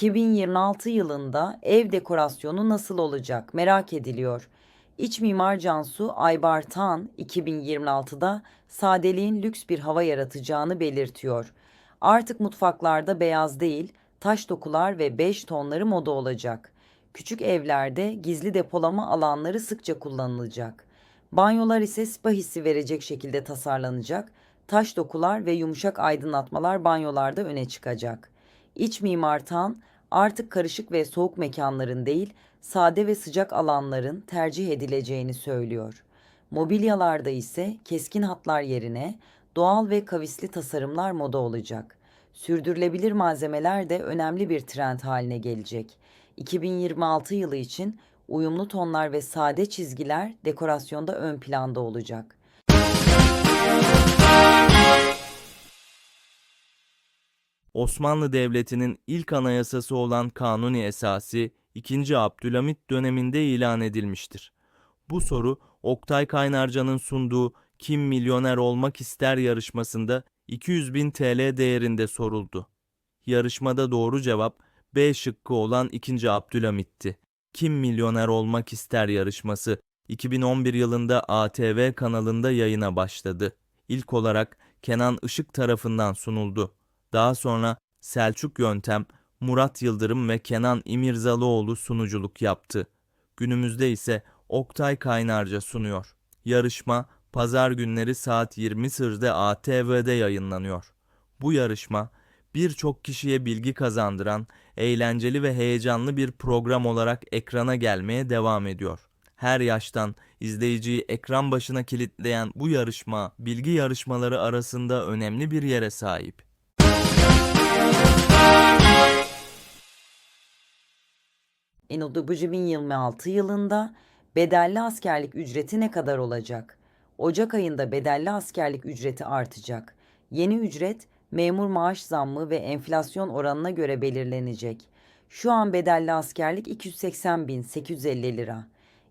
2026 yılında ev dekorasyonu nasıl olacak merak ediliyor. İç mimar Cansu Aybartan 2026'da sadeliğin lüks bir hava yaratacağını belirtiyor. Artık mutfaklarda beyaz değil, taş dokular ve bej tonları moda olacak. Küçük evlerde gizli depolama alanları sıkça kullanılacak. Banyolar ise spa hissi verecek şekilde tasarlanacak. Taş dokular ve yumuşak aydınlatmalar banyolarda öne çıkacak. İç mimar Tan artık karışık ve soğuk mekanların değil, sade ve sıcak alanların tercih edileceğini söylüyor. Mobilyalarda ise keskin hatlar yerine doğal ve kavisli tasarımlar moda olacak. Sürdürülebilir malzemeler de önemli bir trend haline gelecek. 2026 yılı için uyumlu tonlar ve sade çizgiler dekorasyonda ön planda olacak. Osmanlı Devleti'nin ilk anayasası olan Kanuni Esası 2. Abdülhamit döneminde ilan edilmiştir. Bu soru Oktay Kaynarca'nın sunduğu Kim Milyoner Olmak İster yarışmasında 200 bin TL değerinde soruldu. Yarışmada doğru cevap B şıkkı olan 2. Abdülhamit'ti. Kim Milyoner Olmak İster yarışması 2011 yılında ATV kanalında yayına başladı. İlk olarak Kenan Işık tarafından sunuldu. Daha sonra Selçuk Yöntem, Murat Yıldırım ve Kenan İmirzalıoğlu sunuculuk yaptı. Günümüzde ise Oktay Kaynarca sunuyor. Yarışma pazar günleri saat 20.00'da ATV'de yayınlanıyor. Bu yarışma birçok kişiye bilgi kazandıran, eğlenceli ve heyecanlı bir program olarak ekrana gelmeye devam ediyor. Her yaştan izleyiciyi ekran başına kilitleyen bu yarışma bilgi yarışmaları arasında önemli bir yere sahip. Enodu bu 2026 yılında bedelli askerlik ücreti ne kadar olacak? Ocak ayında bedelli askerlik ücreti artacak. Yeni ücret memur maaş zammı ve enflasyon oranına göre belirlenecek. Şu an bedelli askerlik 280.850 lira.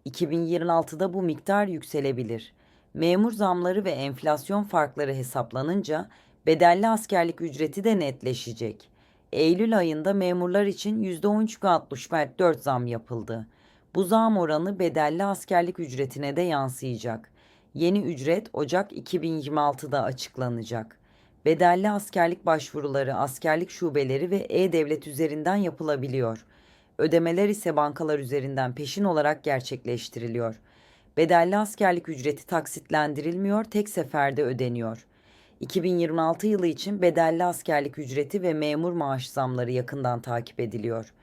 2026'da bu miktar yükselebilir. Memur zamları ve enflasyon farkları hesaplanınca bedelli askerlik ücreti de netleşecek. Eylül ayında memurlar için %13,64 zam yapıldı. Bu zam oranı bedelli askerlik ücretine de yansıyacak. Yeni ücret Ocak 2026'da açıklanacak. Bedelli askerlik başvuruları askerlik şubeleri ve e-devlet üzerinden yapılabiliyor. Ödemeler ise bankalar üzerinden peşin olarak gerçekleştiriliyor. Bedelli askerlik ücreti taksitlendirilmiyor, tek seferde ödeniyor. 2026 yılı için bedelli askerlik ücreti ve memur maaş zamları yakından takip ediliyor.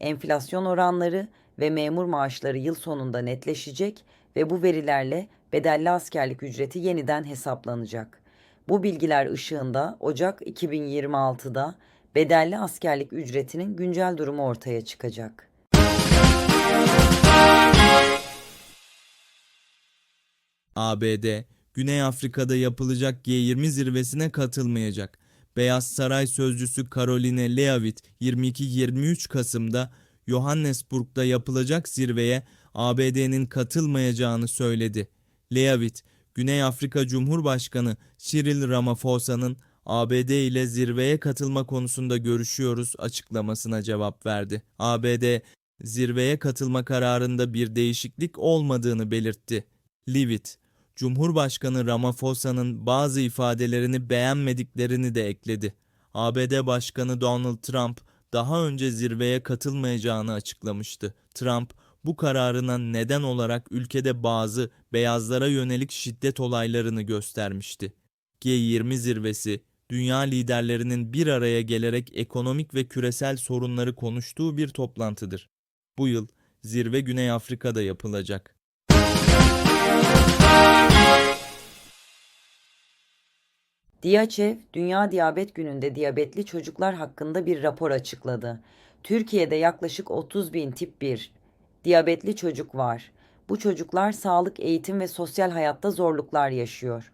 Enflasyon oranları ve memur maaşları yıl sonunda netleşecek ve bu verilerle bedelli askerlik ücreti yeniden hesaplanacak. Bu bilgiler ışığında Ocak 2026'da bedelli askerlik ücretinin güncel durumu ortaya çıkacak. ABD, Güney Afrika'da yapılacak G20 zirvesine katılmayacak. Beyaz Saray sözcüsü Caroline Leavitt 22-23 Kasım'da Johannesburg'da yapılacak zirveye ABD'nin katılmayacağını söyledi. Leavitt, Güney Afrika Cumhurbaşkanı Cyril Ramaphossa'nın ABD ile zirveye katılma konusunda görüşüyoruz açıklamasına cevap verdi. ABD, zirveye katılma kararında bir değişiklik olmadığını belirtti. Leavitt, Cumhurbaşkanı Ramaphossa'nın bazı ifadelerini beğenmediklerini de ekledi. ABD Başkanı Donald Trump daha önce zirveye katılmayacağını açıklamıştı. Trump bu kararına neden olarak ülkede bazı beyazlara yönelik şiddet olaylarını göstermişti. G20 zirvesi dünya liderlerinin bir araya gelerek ekonomik ve küresel sorunları konuştuğu bir toplantıdır. Bu yıl zirve Güney Afrika'da yapılacak. DİAÇEV, Dünya Diyabet Günü'nde diyabetli çocuklar hakkında bir rapor açıkladı. Türkiye'de yaklaşık 30 bin tip 1 diyabetli çocuk var. Bu çocuklar sağlık, eğitim ve sosyal hayatta zorluklar yaşıyor.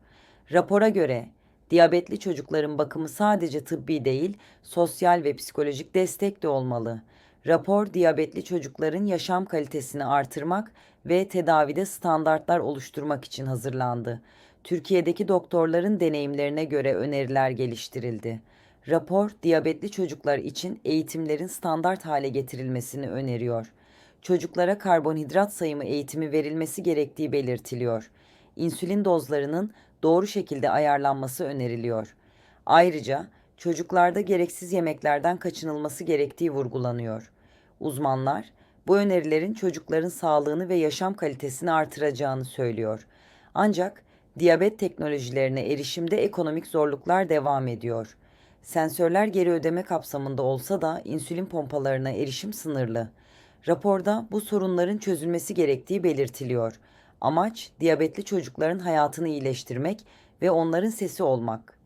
Rapora göre diyabetli çocukların bakımı sadece tıbbi değil, sosyal ve psikolojik destek de olmalı. Rapor diyabetli çocukların yaşam kalitesini artırmak ve tedavide standartlar oluşturmak için hazırlandı. Türkiye'deki doktorların deneyimlerine göre öneriler geliştirildi. Rapor, diyabetli çocuklar için eğitimlerin standart hale getirilmesini öneriyor. Çocuklara karbonhidrat sayımı eğitimi verilmesi gerektiği belirtiliyor. İnsülin dozlarının doğru şekilde ayarlanması öneriliyor. Ayrıca çocuklarda gereksiz yemeklerden kaçınılması gerektiği vurgulanıyor. Uzmanlar bu önerilerin çocukların sağlığını ve yaşam kalitesini artıracağını söylüyor. Ancak diyabet teknolojilerine erişimde ekonomik zorluklar devam ediyor. Sensörler geri ödeme kapsamında olsa da insülin pompalarına erişim sınırlı. Raporda bu sorunların çözülmesi gerektiği belirtiliyor. Amaç diyabetli çocukların hayatını iyileştirmek ve onların sesi olmak.